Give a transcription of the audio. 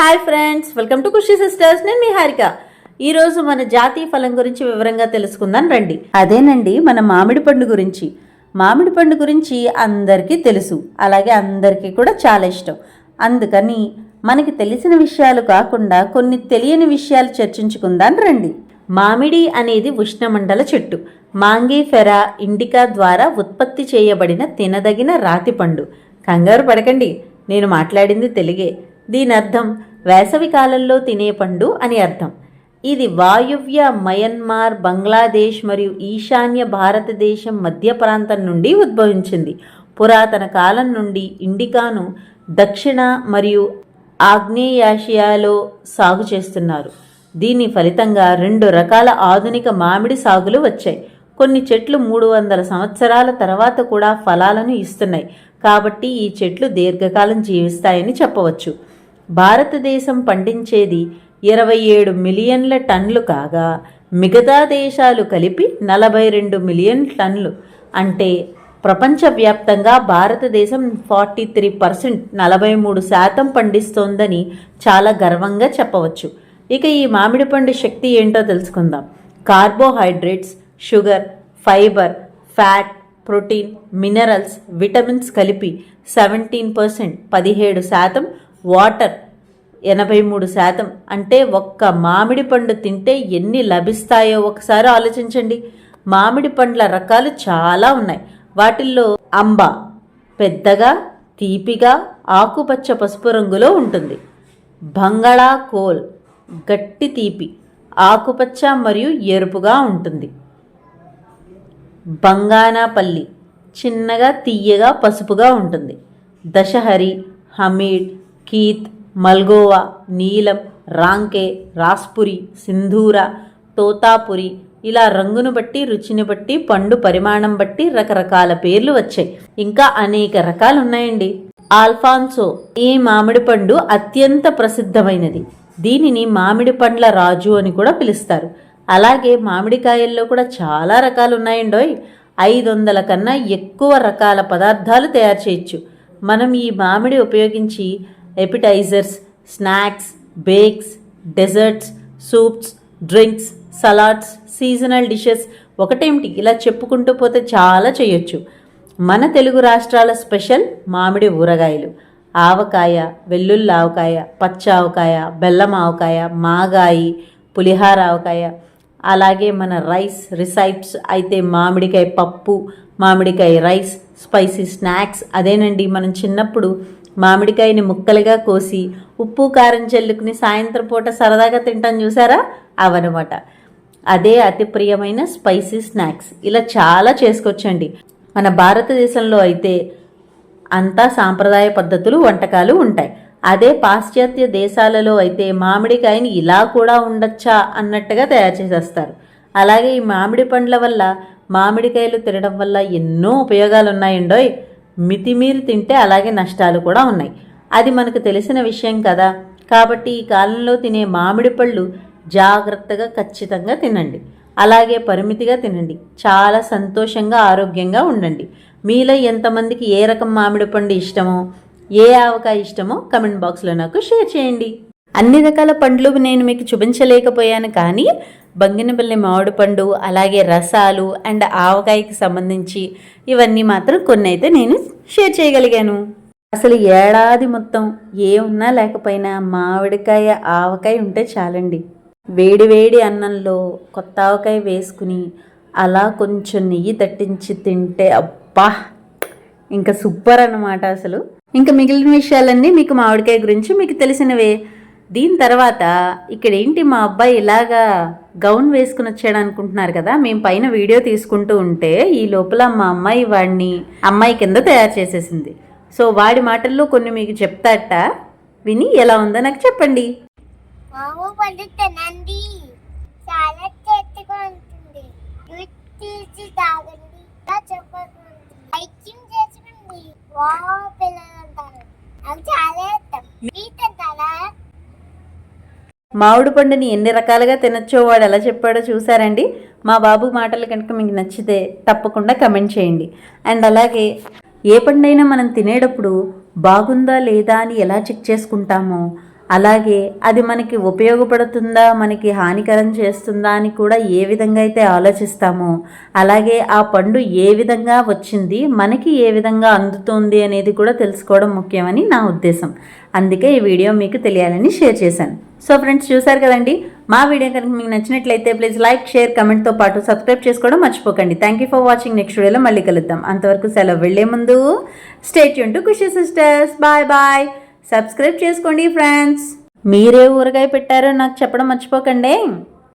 Hi friends welcome to Khushi sisters. నేను మీ హారిక. ఈ రోజు మన జాతీయ ఫలం గురించి వివరంగా తెలుసుకుందాం రండి. అదేనండి మన మామిడి పండు గురించి. మామిడి పండు గురించి అందరికీ తెలుసు. అలాగే అందరికీ కూడా చాలా ఇష్టం. అందుకని మనకి తెలిసిన విషయాలు కాకుండా కొన్ని తెలియని విషయాలు చర్చించుకుందాం రండి. మామిడి అనేది ఉష్ణమండల చెట్టు. మాంగీఫెరా ఇండికా ద్వారా ఉత్పత్తి చేయబడిన తినదగిన రాతి పండు. కంగారు పడకండి నేను మాట్లాడింది తెలుగే. దీని అర్థం వేసవి కాలంలో తినే పండు అని అర్థం. ఇది వాయువ్య మయన్మార్ బంగ్లాదేశ్ మరియు ఈశాన్య భారతదేశం మధ్య ప్రాంతం నుండి ఉద్భవించింది. పురాతన కాలం నుండి ఇండికాను దక్షిణ మరియు ఆగ్నేయాసియాలో సాగు చేస్తున్నారు. దీని ఫలితంగా రెండు రకాల ఆధునిక మామిడి సాగులు వచ్చాయి. కొన్ని చెట్లు మూడు వందల సంవత్సరాల తర్వాత కూడా ఫలాలను ఇస్తున్నాయి. కాబట్టి ఈ చెట్లు దీర్ఘకాలం జీవిస్తాయని చెప్పవచ్చు. భారతదేశం పండించేది ఇరవై ఏడు మిలియన్ల టన్లు కాగా మిగతా దేశాలు కలిపి నలభై రెండు మిలియన్ టన్లు అంటే ప్రపంచవ్యాప్తంగా భారతదేశం ఫార్టీ త్రీ పర్సెంట్ నలభై మూడు శాతం పండిస్తోందని చాలా గర్వంగా చెప్పవచ్చు. ఇక ఈ మామిడి పండు శక్తి ఏంటో తెలుసుకుందాం. Carbohydrates sugar fibre fat protein minerals vitamins కలిపి సెవెంటీన్ పర్సెంట్ పదిహేడు శాతం వాటర్ ఎనభై మూడు శాతం అంటే ఒక్క మామిడి పండు తింటే ఎన్ని లభిస్తాయో ఒకసారి ఆలోచించండి. మామిడి పండ్ల రకాలు చాలా ఉన్నాయి. వాటిల్లో అంబ పెద్దగా తీపిగా ఆకుపచ్చ పసుపు రంగులో ఉంటుంది. బంగాళా కోల్ గట్టి తీపి ఆకుపచ్చ మరియు ఎరుపుగా ఉంటుంది. బంగానాపల్లి చిన్నగా తీయగా పసుపుగా ఉంటుంది. దశహరి హమీడ్ కీత్ మల్గోవా నీలం రాంకే రాస్పురి సింధూర తోతాపురి ఇలా రంగును బట్టి రుచిని బట్టి పండు పరిమాణం బట్టి రకరకాల పేర్లు వచ్చాయి. ఇంకా అనేక రకాలు ఉన్నాయండి ఆల్ఫాన్సో ఈ మామిడి పండు అత్యంత ప్రసిద్ధమైనది. దీనిని మామిడి పండ్ల రాజు అని కూడా పిలుస్తారు. అలాగే మామిడికాయల్లో కూడా చాలా రకాలు ఉన్నాయండోయ్ ఐదు వందల కన్నా ఎక్కువ రకాల పదార్థాలు తయారు చేయొచ్చు. మనం ఈ మామిడి ఉపయోగించి appetisers snacks bakes desserts soups drinks salads seasonal dishes ఒకటేమిటి? ఇలా చెప్పుకుంటూ పోతే చాలా చేయొచ్చు. మన తెలుగు రాష్ట్రాల స్పెషల్ మామిడి ఊరగాయలు. ఆవకాయ వెల్లుల్లి ఆవకాయ పచ్చ ఆవకాయ బెల్లం ఆవకాయ మాగాయి పులిహార ఆవకాయ. అలాగే మన రైస్ రిసైప్స్ అయితే మామిడికాయ పప్పు మామిడికాయ రైస్ స్పైసీ స్నాక్స్ అదేనండి. మనం చిన్నప్పుడు మామిడికాయని ముక్కలుగా కోసి ఉప్పు కారం చల్లుకుని సాయంత్రం పూట సరదాగా తింటాం చూసారా? అవన్నమాట అదే అతి ప్రియమైన స్పైసీ స్నాక్స్. ఇలా చాలా చేసుకోవచ్చండి మన భారతదేశంలో అయితే అంతా సాంప్రదాయ పద్ధతులు వంటకాలు ఉంటాయి. అదే పాశ్చాత్య దేశాలలో అయితే మామిడికాయని ఇలా కూడా ఉండొచ్చా అన్నట్టుగా తయారు చేసేస్తారు. అలాగే ఈ మామిడి పండ్ల వల్ల మామిడికాయలు తినడం వల్ల ఎన్నో ఉపయోగాలు ఉన్నాయండోయ్ మితిమీరి తింటే అలాగే నష్టాలు కూడా ఉన్నాయి. అది మనకు తెలిసిన విషయం కదా. కాబట్టి ఈ కాలంలో తినే మామిడి పళ్ళు జాగ్రత్తగా ఖచ్చితంగా తినండి. అలాగే పరిమితిగా తినండి. చాలా సంతోషంగా ఆరోగ్యంగా ఉండండి. మీలో ఎంతమందికి ఏ రకం మామిడి పండు ఇష్టమో ఏ ఆవకాయ ఇష్టమో కమెంట్ బాక్స్లో నాకు షేర్ చేయండి. అన్ని రకాల పండ్లు నేను మీకు చూపించలేకపోయాను కానీ బంగినపల్లి మామిడి పండు అలాగే రసాలు అండ్ ఆవకాయకి సంబంధించి ఇవన్నీ మాత్రం కొన్ని అయితే నేను షేర్ చేయగలిగాను. అసలు ఏడాది మొత్తం ఏ ఉన్నా లేకపోయినా మామిడికాయ ఆవకాయ ఉంటే చాలండి. వేడి వేడి అన్నంలో కొత్త ఆవకాయ వేసుకుని అలా కొంచెం నెయ్యి తట్టించి తింటే అబ్బా! ఇంకా సూపర్ అన్నమాట అసలు. ఇంకా మిగిలిన విషయాలన్నీ మీకు మామిడికాయ గురించి మీకు తెలిసినవే. దీని తర్వాత ఇక్కడ ఏంటి మా అబ్బాయి ఇలాగా గౌన్ వేసుకుని వచ్చాడు అనుకుంటున్నారు కదా మేము పైన వీడియో తీసుకుంటూ ఉంటే ఈ లోపల మా అమ్మాయి వాడిని అమ్మాయి కింద తయారు చేసేసింది. సో వాడి మాటల్లో కొన్ని మీకు చెప్తాట? విని ఎలా ఉందో నాకు చెప్పండి. చాలా టేస్ట్గా ఉంటుంది జ్యూస్ తీసి తాగండి ఇలా చెప్పకుండా ఐస్క్రీమ్ చేసుకోండి వా పిల్లలు అంటారు నాకు చాలా ఇష్టం మీరు తింటారా మామిడి పండుని ఎన్ని రకాలుగా తినచ్చో వాడు ఎలా చెప్పాడో చూసారండి? మా బాబు మాటలు కనుక మీకు నచ్చితే తప్పకుండా కమెంట్ చేయండి. అండ్ అలాగే ఏ పండైనా మనం తినేటప్పుడు బాగుందా లేదా అని ఎలా చెక్ చేసుకుంటామో అలాగే అది మనకి ఉపయోగపడుతుందా మనకి హానికరం చేస్తుందా అని కూడా ఏ విధంగా అయితే ఆలోచిస్తామో అలాగే ఆ పండు ఏ విధంగా వచ్చింది మనకి ఏ విధంగా అందుతుంది అనేది కూడా తెలుసుకోవడం ముఖ్యమని నా ఉద్దేశం. అందుకే ఈ వీడియో మీకు తెలియాలని షేర్ చేశాను. సో ఫ్రెండ్స్ చూసారు కదండి? మా వీడియో కనుక మీకు నచ్చినట్లయితే ప్లీజ్ లైక్ షేర్ కమెంట్తో పాటు సబ్స్క్రైబ్ చేసుకోవడం మర్చిపోకండి. Thank you for watching next వీడియోలో మళ్ళీ కలుద్దాం. అంతవరకు సెలవు వెళ్ళే ముందు stay Yoon to Khushi sisters bye bye subscribe చేసుకోండి ఫ్రెండ్స్ మీరే ఊరగాయ పెట్టారో నాకు చెప్పడం మర్చిపోకండి.